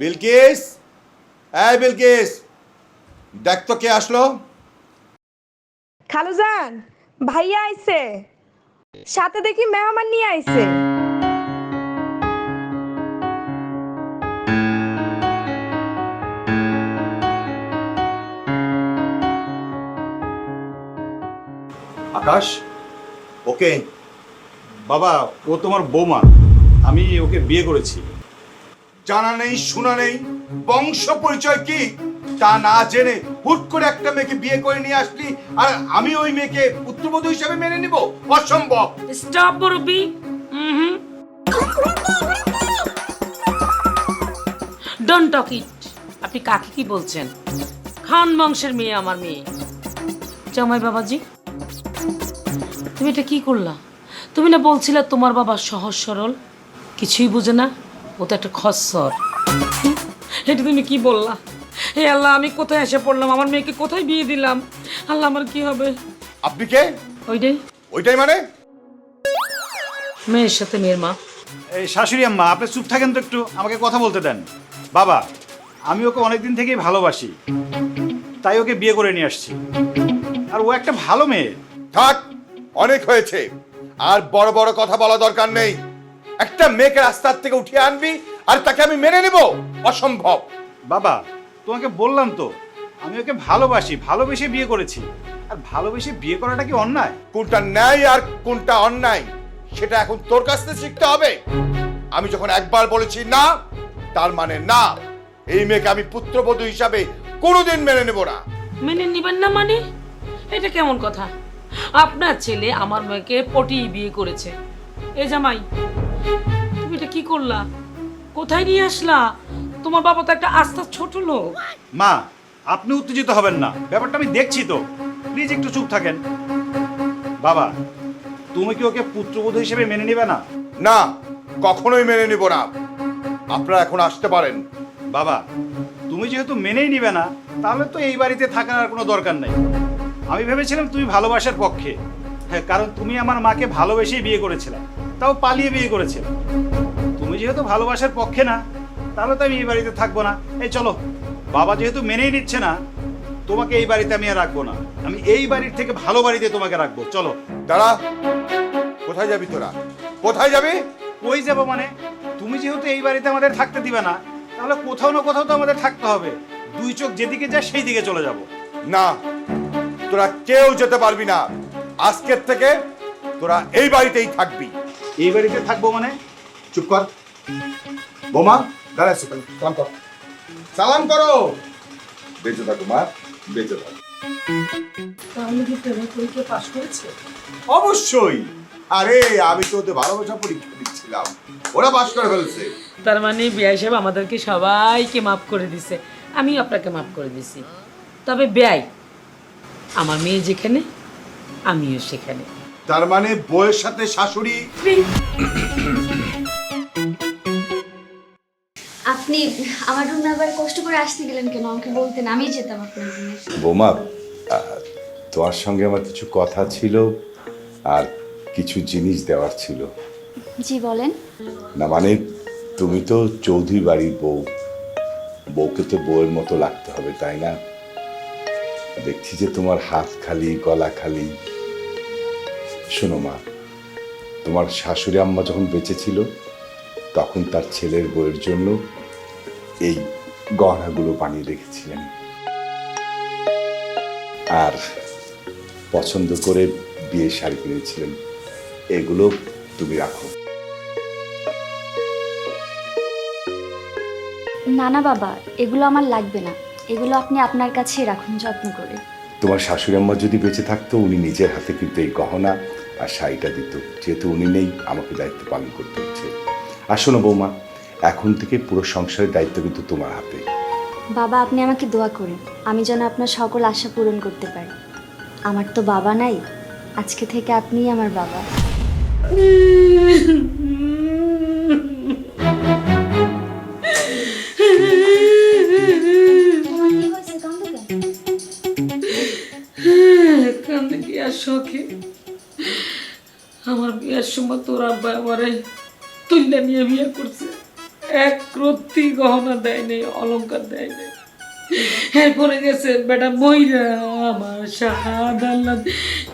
বিলকিস? এই বিলকিস দেখ তো কে আসলো। খালুজান ভাইয়া আইছে। সাথে দেখি মেহমান নিয়ে আইছে। আকাশ ওকে বাবা ও তোমার বৌমা আমি ওকে বিয়ে করেছি। জানা নেই, শোনা নেই। বংশ পরিচয় কি, তা না জেনে হুট করে একটা মেয়েকে বিয়ে করে নিয়ে আসলি, আর আমি ওই মেয়েকে পুত্রবধূ হিসেবে মেনে নিব? অসম্ভব। Stop hmm. ডোন্ট টক ইট আপনি কাকে কি বলছেন? খান বংশের মেয়ে আমার মেয়ে। জামাই বাবাজি, তুমি এটা কি করলা? তুমি না বলছিলে তোমার বাবা সহজ সরল? কিছুই বুঝে না? ও তো একটা হুম? এটা তুমি কি বললা? হে আল্লাহ আমি কোথায় এসে পড়লাম? আমার মেয়েকে কোথায় বিয়ে দিলাম? আল্লাহ আমার কি হবে? আপনি কে? ওইটাই। ওইটাই মানে? মেয়ের সাথে মেয়ের মা। এই শাশুড়ি আম্মা আপনি চুপ থাকেন তো একটু। আমাকে কথা বলতে দেন। বাবা আমি ওকে অনেকদিন থেকেই ভালোবাসি। তাই ওকে বিয়ে করে নিয়ে আসছি। আর ও একটা ভালো মেয়ে। থাক অনেক হয়েছে। আর বড় বড় কথা বলা দরকার নেই। একটা মেয়েকে রাস্তার থেকে উঠিয়ে আনবি আর তাকে আমি মেনে নেব? অসম্ভব। বাবা তোমাকে বললাম তো আমি ওকে ভালোবাসি ভালোবেসে বিয়ে করেছি। আর ভালোবেসে বিয়ে করাটা কি অন্যায়? কোনটা ন্যায় আর কোনটা অন্যায় সেটা এখন তোর কাছ থেকে শিখতে হবে। আমি যখন একবার বলেছি না তার মানে না এই মেয়েকে আমি পুত্রবধূ হিসাবে কোনোদিন মেনে নেব না। মেনে নিবেন না মানে? এটা কেমন কথা? আপনার ছেলে আমার মেয়েকে পটিয়ে বিয়ে করেছে। এ জামাই তুমি এটা কি করলা? কোথায় নিয়ে আসলা? তোমার বাবা তো একটা আস্থা ছোট লোক। মা আপনি উত্তেজিত হবেন না। ব্যাপারটা আমি দেখছি তো। প্লিজ একটু চুপ থাকেন। বাবা তুমি কি ওকে পুত্রবধূ হিসেবে মেনে নেবে না? না কখনোই মেনে নিব না। আপনারা এখন আসতে পারেন। বাবা তুমি যেহেতু মেনেই নিবে না তাহলে তো এই বাড়িতে থাকার আর কোনো দরকার নেই। আমি ভেবেছিলাম তুমি ভালোবাসার পক্ষে। হ্যাঁ কারণ তুমি আমার মাকে ভালোবেসেই বিয়ে করেছিলে। তাও পালিয়ে বিয়ে করেছিলে তুমি যেহেতু ভালোবাসার পক্ষে না তাহলে তো আমি এই বাড়িতে থাকব না। এই চলো বাবা যেহেতু মেনেই নিচ্ছে না তোমাকে এই বাড়িতে আমি আর রাখব না। আমি এই বাড়ির থেকে ভালো বাড়িতে তোমাকে রাখব। চলো। দাঁড়া কোথায় যাবি তোরা? কোথায় যাবি? কই যাব মানে? তুমি যেহেতু এই বাড়িতে আমাদের থাকতে দিবে না তাহলে কোথাও না কোথাও তো আমাদের থাকতে হবে। দুই চোখ যেদিকে যায় সেই দিকে চলে যাব। না তোরা কেউ যেতে পারবি না। আজকের থেকে তোরা এই বাড়িতেই থাকবি। এই বাড়িতে থাকব মানে? চুপ কর। বোমা দাঁড়া সালাম কর। সালাম করো। বেঁচে থাকো মা। বেঁচে থাকো। তাহলে কি প্রেমের পরীক্ষা পাশ করেছে? অবশ্যই। আরে আমি তো ওদের ভালোবাসা পরীক্ষা দিচ্ছিলাম। ওরা পাস করে ফেলছে। তার মানে বিআই সাহেব আমাদেরকে সবাইকে মাফ করে দিছে। আমি আপনাকে মাফ করে দিছি। তবে ব্যয় আমার মেয়ে যেখানে আমিও সেখানে। তার মানে বউয়ের সাথে শাশুড়ি? আপনি আমার রুমে আবার কষ্ট করে আসতে গেলেন কেন? আমাকে বলতেন আমি যেতাম আপনার রুমে। বোমা তোমার সঙ্গে আমার কিছু কথা ছিল আর কিছু জিনিস দেওয়ার ছিল। জি বলেন। না মানে তুমি তো চৌধুরী বাড়ির বউ। বউকে তো বউয়ের মতো লাগতে হবে তাই না? দেখছি যে তোমার হাত খালি গলা খালি। শোনো মা তোমার শাশুড়ি আম্মা যখন বেঁচে ছিল তখন তার ছেলের বউয়ের জন্য এই গহনাগুলো বানিয়ে রেখেছিলেন। আর পছন্দ করে বিয়ে শাড়ি কিনেছিলেন। এগুলো তুমি রাখো। না না বাবা এগুলো আমার লাগবে না। এগুলো আপনি আপনার কাছেই রাখুন যত্ন করে। তোমার শাশুড়ি আম্মা যদি বেঁচে থাকতো উনি নিজের হাতে কিন্তু এই গহনা আর শাড়িটা দিত। যেহেতু উনি নেই আমাকে দায়িত্ব পালন করতে হচ্ছে। আর শোনো বৌমা এখন থেকে পুরো সংসারের দায়িত্ব কিন্তু তোমার হাতে। বাবা আপনি আমাকে দোয়া করেন। আমি যেন আপনার সকল আশা পূরণ করতে পারি। আমার তো বাবা নাই। আজকে থেকে আপনিই আমার বাবা। কান্দে কি আর শখে? এরপরে গেছে, বেটা আমার শাহাদ আল্লাহ।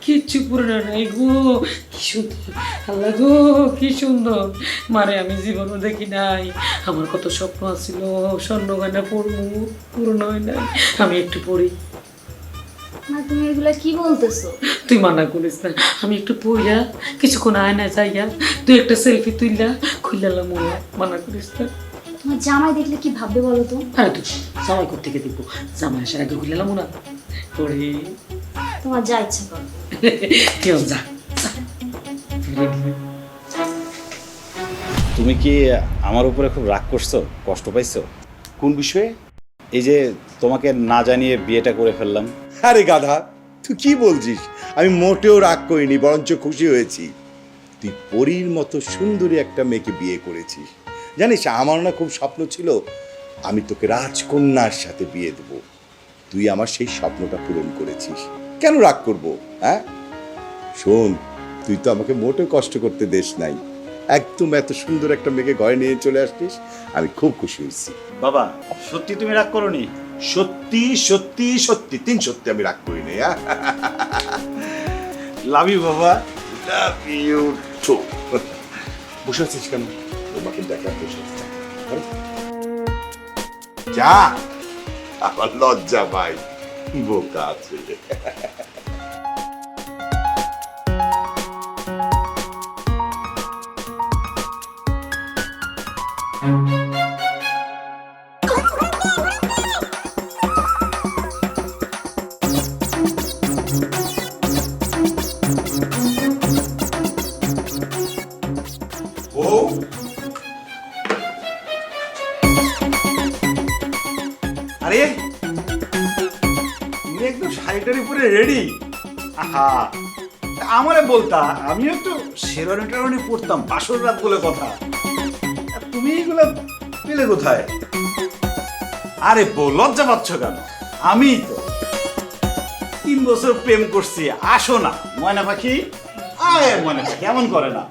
কিচ্ছু পুরনো নাই গো। কি সুন্দর। আল্লাহ গো, কি সুন্দর। মারে আমি জীবনও দেখি নাই। আমার কত স্বপ্ন আছিল। স্বর্ণ গয়না পড়ব পূরণ হয় নাই। আমি একটু পড়ি। মা তুমি এগুলো কি বলতেছো? তুই মানা করিস না। আমি একটু পইরা কিছুক্ষণ আয়না যাইয়া তুই একটা সেলফি তুইলা খুইলালাম ওরা মানা করিস না। তোমার জামাই দেখলে কি ভাববে বলো তো? আরে তুই জামাই কোথেকে দিব জামাই আসার আগে খুইলালাম না পরে তোমার যা ইচ্ছা করো। কেউ যা। তুমি কি আমার উপরে খুব রাগ করছ? কষ্ট পাইছো? কোন বিষয়ে? এই যে তোমাকে না জানিয়ে বিয়েটা করে ফেললাম। আরে গাধা, তুই কি বলছিস? আমি মোটেও রাগ করিনি, বরঞ্চ খুশি হয়েছি। তুই পরীর মতো সুন্দরী একটা মেয়েকে বিয়ে করেছিস। জানিস, আমার না খুব স্বপ্ন ছিল, আমি তোকে রাজকন্যার সাথে বিয়ে দেব। তুই আমার সেই স্বপ্নটা পূরণ করেছিস। কেন রাগ করব হ্যাঁ? শোন, তুই তো আমাকে মোটেও কষ্ট করতে দেশ নাই। একদম এত সুন্দর একটা মেয়েকে ঘরে নিয়ে চলে আসছিস আমি খুব খুশি হয়েছি। বাবা, সত্যি তুমি রাগ করনি? সত্যি সত্যি সত্যি, তিন সত্যি আমি রাগ করিনি নেই লাভ ইউ বাবা। লাভ ইউ টু বসে আছিস কেন? তোমাকে দেখা বসে যা। আমার লজ্জা ভাই। বোকা আছে। আরে, তুমি একদম শাড়িটার উপরে রেডি আহা আমারে বলতা, আমিও একটু শেরওয়ানি টেরওয়ানি পড়তাম বাসর রাত বলে কথা। তুমি এগুলো পেলে কোথায়? আরে বউ, লজ্জা পাচ্ছ কেন? আমি তো তিন বছর প্রেম করছি, আসো না। ময়না পাখি? আয় ময়না পাখি, এমন করে না।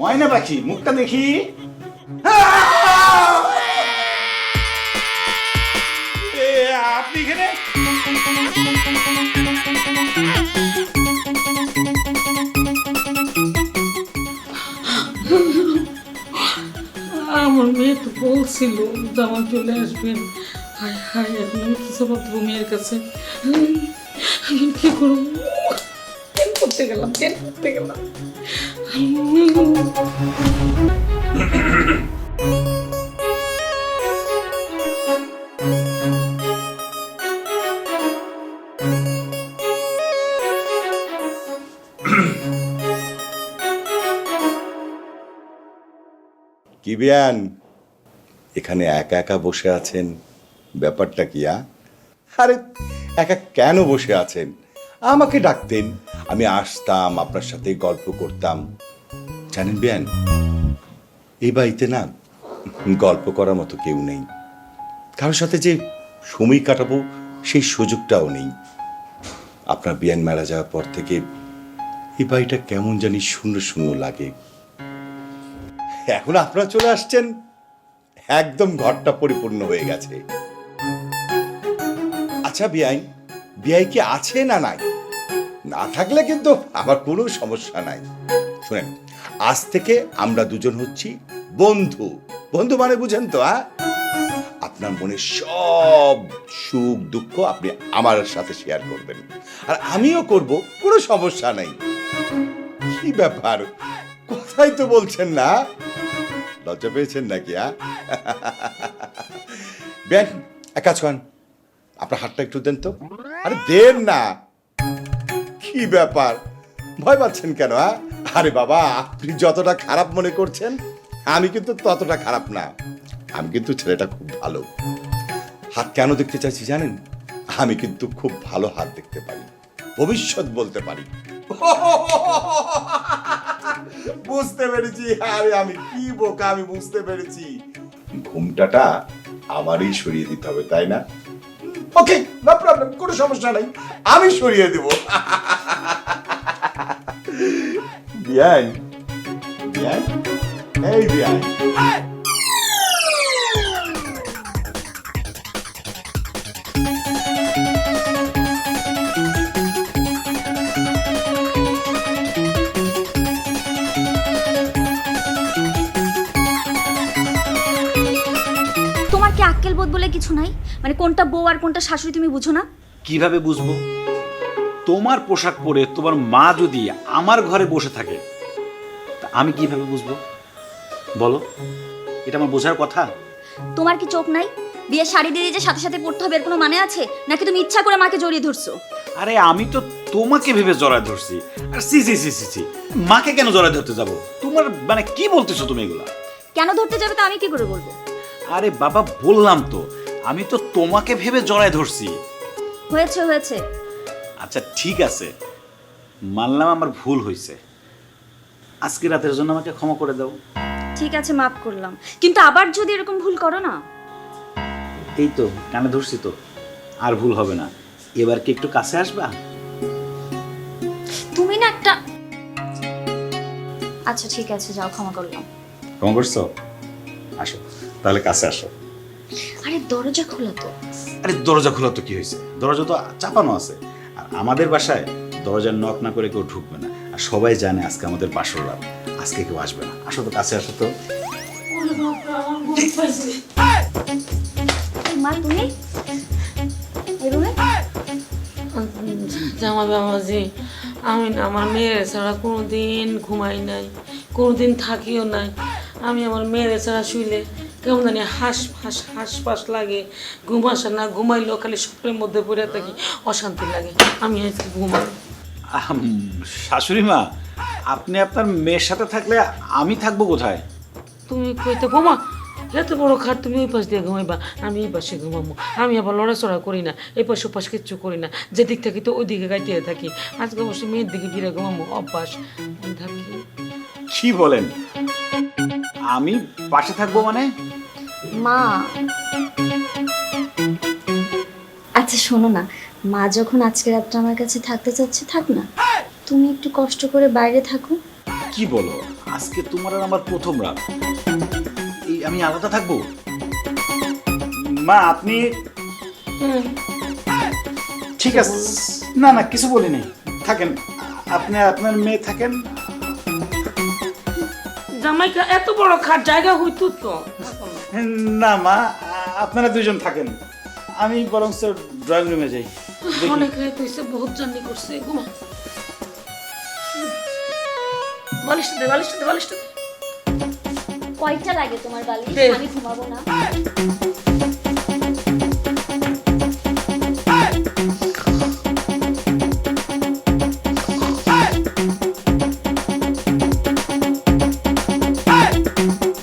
ময়না পাখি, মুখটা দেখি। তো বলছিল জামা চলে আসবেন। হায় হায়, এখন আমি কি জবাব দেবো মেয়ের কাছে? কি করব? করতে গেলাম ট্রেন করতে গেলাম। কি বিয়ান এখানে একা একা বসে আছেন? ব্যাপারটা কি আরে, একা কেন বসে আছেন? আমাকে ডাকতেন, আমি আসতাম, আপনার সাথে গল্প করতাম। জানেন বিয়ান, এই বাড়িতে না গল্প করার মতো কেউ নেই। কারোর সাথে যে সময় কাটাবো, সেই সুযোগটাও নেই। আপনার বিয়ান মারা যাওয়ার পর থেকে এই বাড়িটা কেমন জানি শূন্য শূন্য লাগে। এখন আপনারা চলে আসছেন। একদম ঘরটা পরিপূর্ণ হয়ে গেছে। আচ্ছা বিআই বিআই কি আছে না নাই? না থাকলে কিন্তু আমার কোনো সমস্যা নাই। শুনেন, আজ থেকে আমরা দুজন হচ্ছি বন্ধু। বন্ধু মানে বুঝেন তো হ্যাঁ আপনার মনে সব সুখ, দুঃখ আপনি আমার সাথে শেয়ার করবেন। আর আমিও করব, কোনো সমস্যা নাই। কি ব্যাপার? কথাই তো বলছেন না লজ্জা পেয়েছেন নাকি হ্যাঁ? বেন, এক কাজ করেন, আপনার হাতটা একটু দেন তো। আরে, দেন না। কি ব্যাপার? ভয় পাচ্ছেন কেন হ্যাঁ? আরে বাবা, আপনি যতটা খারাপ মনে করছেন, আমি কিন্তু ততটা খারাপ না। আমি কিন্তু ছেলেটা খুব ভালো। হাত কেন দেখতে চাইছি জানেন? আমি কিন্তু খুব ভালো হাত দেখতে পারি। ভবিষ্যৎ বলতে পারি। বুঝতে পেরেছি। আরে আমি কি বোকা আমি বুঝতে পেরেছি। ঘুমটাটা আমারই সরিয়ে দিতে হবে তাই না? ওকে নো প্রবলেম কোনো সমস্যা নাই। আমি সরিয়ে দেব। বিয়াই বিয়াই এই বিয়াই। আক্কেল বোধ বলে কিছু নাই? মানে কোনটা বউ আর কোনটা শাশুড়ি তুমি বুঝো না? কীভাবে বুঝব? তোমার পোশাক পরে তোমার মা যদি আমার ঘরে বসে থাকে তা আমি কীভাবে বুঝব? বলো এটা আমার বোঝার কথা? তোমার কি চোখ নাই? বিয়ে শাড়ি দিয়ে যে সাথে সাথে পড়তে হবে এর কোনো মানে আছে? নাকি তুমি ইচ্ছা করে মাকে জড়িয়ে ধরছো? আরে আমি তো তোমাকে ভেবে জড়ায় ধরছি। আর সি সি সি সি সি মাকে কেন জড়ায় ধরতে যাব? তোমার মানে কি বলতেছো তুমি এগুলা? কেন ধরতে যাবে তো আমি কি করে বলব? আরে বাবা বললাম তো। আমি তো তোমাকে ভেবে জড়ায় ধরছি। হয়েছে হয়েছে। আচ্ছা ঠিক আছে। মানলাম আমার ভুল হয়েছে। আজকে রাতের জন্য আমাকে ক্ষমা করে দাও। ঠিক আছে মাফ করলাম। কিন্তু আবার যদি এরকম ভুল করো না? এই তো কানে ধরছি তো। আর ভুল হবে না। এবার কি একটু কাছে আসবা? তুমি না একটা আচ্ছা ঠিক আছে যাও ক্ষমা করলাম। ক্ষমা করছ? আসো। তাহলে কাছে আসো। আরে দরজা খোলা তো। আরে দরজা খোলা তো কি হয়েছে? দরজা তো চাপানো আছে। আর আমাদের বাসায় দরজার নক না করে কেউ ঢুকবে না। আর সবাই জানে আজকে আমাদের বাসর রাত। আজকে কেউ আসবে না। আসো তো কাছে আসো তো। মা তুমি? জামা বাবাজি আমি না আমার মেয়ের ছাড়া কোনো দিন ঘুমাই নাই কোনো দিন থাকিও নাই। আমি আমার মেয়ের ছাড়া শুইলে কেমন জানি হাঁস ফাঁস হাঁস ফাঁস লাগে ঘুম আসে না ঘুমাইলেও খালি স্বপ্নের মধ্যে পড়ে থাকি অশান্তি লাগে আমি আজকে ঘুমাই। শাশুড়ি মা আপনি আপনার মেয়ের সাথে থাকলে আমি থাকব কোথায়? তুমি কইতে ঘুমা এত বড় খাট তুমি ওই পাশ দিয়ে ঘুমাইবা আমি এই পাশে ঘুমাবো আমি আবার লড়াচড়া করি না এই পাশে ওপাশ কিচ্ছু করি না যেদিক থাকি তো ওই দিকে গাইতে থাকি আজকে বসে মেয়ের দিকে ফিরে ঘুমাবো অভ্যাস থাকি। কি বলেন? আমি পাশে থাকব মানে? মা। আচ্ছা শোনো না। মা যখন আজকে রাতটা আমার কাছে থাকতে চাচ্ছে থাক না। তুমি একটু কষ্ট করে বাইরে থাকো। কি বলো? আজকে তোমার আর আমার প্রথম রাত। এই আমি আলাদা থাকব? মা আপনি? ঠিক আছে। না না কিছু বলিনি থাকেন। আপনি আপনার মেয়ে থাকেন? জামাইকা এত বড় খাট জায়গা হইতো তো। না মা আপনারা দুজন থাকেন। আমি বরং ড্রয়িং রুমে যাই। অনেক রাত হয়েছে বহুত জার্নি করছে ঘুমা। বালিশ দে বালিশ দে বালিশ দে। কয়টা লাগে তোমার বালিশ? আমি ঘুমাবো না।